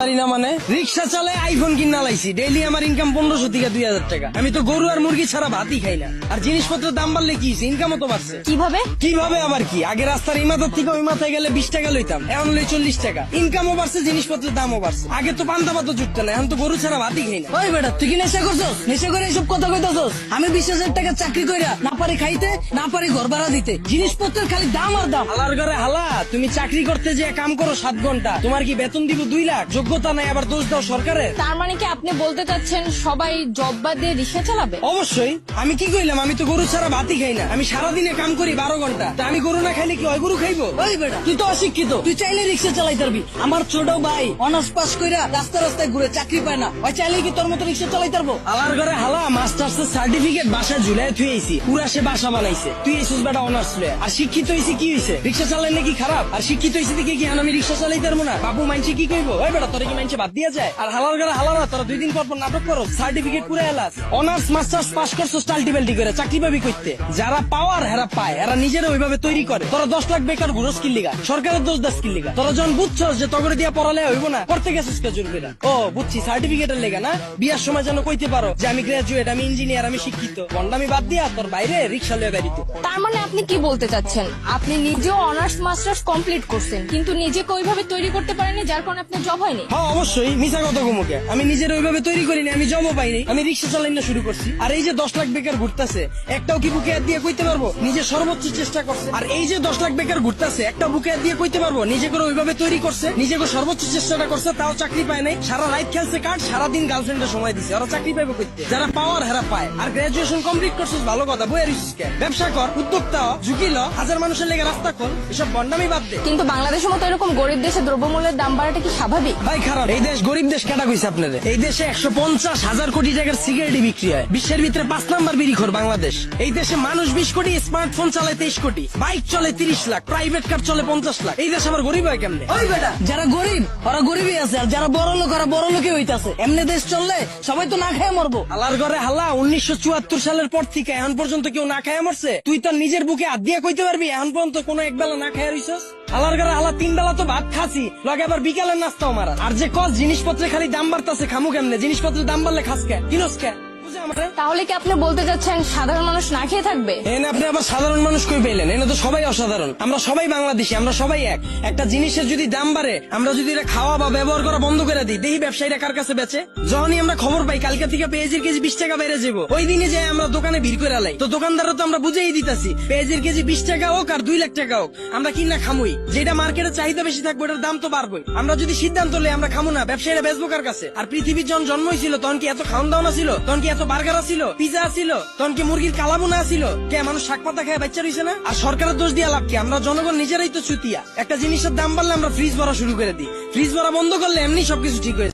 পারি না মানে? রিক্সা চালায় আইফোন কিনা লাইছি। ডেইলি আমার ইনকাম পনেরোশো থেকে দুই হাজার টাকা। আমি তো গরু আর মুরগি ছাড়া ভাতই খাই না। আর জিনিসপত্রের দাম বাড়লে কি ইনকামও তো বাড়ছে। কীভাবে? কীভাবে আবার কি? আগে রাস্তার এই মাথার থেকে ওই মাথায় গেলে বিশ টাকা লইতাম। এখন লই চল্লিশ টাকা। ইনকামও বাড়ছে জিনিসপত্রের দামও বাড়ছে। আগে তো পান্তা পাতা জুটতো না এখন তো গরু ছাড়া ভাতই খাই না। ওই বেটা তুই কি নেশা করছস? নেশা করে এসব কথা কইতাছস? আমি বিশ হাজার টাকা চাকরি কইরা না পারি খাইতে না পারি ঘর ভাড়া দিতে। জিনিসপত্রের খালি দাম আর দাম। হালার ঘরে হালা তুমি চাকরি করতে যে কাম করো সাত ঘণ্টা। তোমার কি বেতন দিব দুই লাখ? যোগ্যতা নাই আবার দোষ দাও সরকারের? তার মানে কি আপনি বলতে চাচ্ছেন সবাই জব বাদ দিয়ে রিক্সা চালাবে? অবশ্যই। আমি কি কইলাম? আমি তো গরু ছাড়া ভাতই খাই না। আমি সারাদিনে কাম করি বারো ঘণ্টা। তা আমি গরু না খাইলে কি ওই গরু খাইবো? ওই বেটা। তুই তো অশিক্ষিত। তুই চাইলে রিক্সা চালাই পারবি। আমার ছোট ভাই অনার্স পাস কইরা রাস্তা রাস্তায় ঘুরে চাকরি পায় না। ওই চাইলে কি তোর মতো রিক্সা চালাই পারব? হালার ঘরে হালা মাস্টার্স এর সার্টিফিকেট বাসা ঝুলাই থুই আইছি। পুরা সে বাসা বানাইছে। তুই এসিস বেটা অনার্স লয়ে। আর শিক্ষিত হইছি কি হইছে? রিক্সা চালাই নাকি খারাপ? আর শিক্ষিত হইছি দেখে কি আমি রিক্সা চালাই পারব না? বাবু মানছি কি কইবো? ওই বেটা কি বাদ যায়? আর হালার ঘরে হালারা তোরা দুই দিন পর পর নাটক করো সার্টিফিকেট এলাস অনার্স মাস্টার্স পাস করছ করে, চাকরি করতে যারা পাওয়ার হেরা পায় এরা ওইভাবে তৈরি করে। তোরা দশ লাখ বেকার ঘুরো স্কিল লিগা সরকারের দোষ স্কিল লিগা তোরা যখন বুঝছস যে পড়ালে হইব না করতে গেছিস করে ও, বুঝছি সার্টিফিকেটের না? বিয়ার সময় যেন কইতে পারো যে আমি গ্রাজুয়েট আমি ইঞ্জিনিয়ার আমি শিক্ষিত। বন্ডামি বাদ দিয়া তোর বাইরে রিক্সা লয়ে বেরিত তার মানে আপনি কি বলতে চাচ্ছেন? আপনি নিজেও অনার্স মাস্টার্স কমপ্লিট করছেন, কিন্তু নিজেকে ওইভাবে তৈরি করতে পারেনি যার কারণে আপনার জব হয়নি? হ্যাঁ অবশ্যই মিশা কথা গুমুকে আমি নিজের ওইভাবে তৈরি করিনি আমি জমও পাইনি। আমি রিক্সা চালাই না শুরু করছি। আর এই যে দশ লাখ বেকার ঘুরতেছে একটাও কি বুকে দিয়ে কইতে পারব? নিজে সর্বোচ্চ চেষ্টা করছে। আর এই যে দশ লাখ বেকার ঘুরতেছে একটা বুকে দিয়ে কইতে পারব? নিজে করে ওইভাবে তৈরি করছে নিজে করে সর্বোচ্চ চেষ্টাটা করছে তাও চাকরি পায় নাই। সারা রাত খেলছে কার্ড সারাদিন গার্লফ্রেন্ডের সময় দিছে। ওরা চাকরি পাইবে করতে যারা পাওয়ার হেরা পায়। আর গ্রাজুয়েশন কমপ্লিট করছিস ভালো কথা বইয়ের ব্যবসা কর উদ্যোক্তা ঝুঁকি ল হাজার মানুষের লেগে রাস্তা খোল এসব বন্ডামি বাদ দে। কিন্তু বাংলাদেশের মতো এরকম গরিব দেশে দ্রব্যমূল্যের দাম বাড়াটা কি স্বাভাবিক? ভাই খারাপ। এই দেশ গরিব দেশ কেটা কইছে আপনাদের। এই দেশে একশো পঞ্চাশ হাজার কোটি টাকার সিগারেটই বিক্রি হয়। বিশ্বের ভিতরে পাঁচ নাম্বার বিড়িখোর বাংলাদেশ। এই দেশে মানুষ বিশ কোটি স্মার্টফোন চালায় তেইশ কোটি বাইক চলে তিরিশ লাখ প্রাইভেট কার চলে পঞ্চাশ লাখ। এই দেশ আবার গরিব হয় কেমনে? ওই বেটা। যারা গরিব ওরা গরিবই আছে আর যারা বড় লোক ওরা বড় লোকই হইতাছে। এমনি দেশ চললে সবাই তো না খেয়ে মরবো। হালার ঘরে হালা উনিশশো চুয়াত্তর সালের পর থেকে এখন পর্যন্ত কেউ না খায় মরছে। তুই তোর নিজের বুকে হাত দিয়ে কইতে পারবি এখন পর্যন্ত কোনো এক বেলা না খায় রইছস? হালার ঘরে আলা তিন বেলা তো ভাত খাসি, লগে আবার বিকালের নাস্তাও মারা। আর যে কস জিনিসপত্রে খালি দাম বাড়তাছে, খামু কেমনে? জিনিসপত্রের দাম বাড়লে খাস কে? কিনস কে? তাহলে কি আপনি বলতে চাচ্ছেন সাধারণ মানুষ না খেয়ে থাকবে? এনে আপনি আবার সাধারণ মানুষ কই পেলেন? এনে তো সবাই অসাধারণ। আমরা সবাই বাংলাদেশি, আমরা সবাই এক। একটা জিনিসের যদি দাম বাড়ে, আমরা যদি এটা খাওয়া বা ব্যবহার করা বন্ধ করে দিই দেখি ব্যবসায়ীরা কার কাছে বেচে? যখনই আমরা খবর পাই, কালকে থেকে পেঁয়াজের কেজি বিশ টাকা বেড়ে যাব। ওই দিনে যাই আমরা দোকানে ভিড় করে লাই। তো দোকানদাররা তো আমরা বুঝেই দিতেছি, পেঁয়াজের কেজি বিশ টাকা হোক আর দুই লাখ টাকা হোক, আমরা কিনা খামুই। যেটা মার্কেটে চাহিদা বেশি থাকবে, ওটার দাম তো বাড়বেই। আমরা যদি সিদ্ধান্ত লই, আমরা খামু না, ব্যবসায়ীরা বেচবো কার কাছে? আর পৃথিবীর যখন জন্মই ছিল, তখন কি এত খাওয়ান দাওয়া ছিল? তখন কি এত বার্গার ছিল পিজা ছিল তখন কি মুরগির কালামুনা ছিল কে মানুষ শাক পাতা খেয়ে বাচ্চা রয়েছে না? আর সরকারের দোষ দিয়ে লাভ কি? আমরা জনগণ নিজেরাই তো চুতিয়া। একটা জিনিসের দাম বাড়লে আমরা ফ্রিজ ভরা শুরু করে দিই। ফ্রিজ ভরা বন্ধ করলে এমনি সবকিছু ঠিক হয়ে।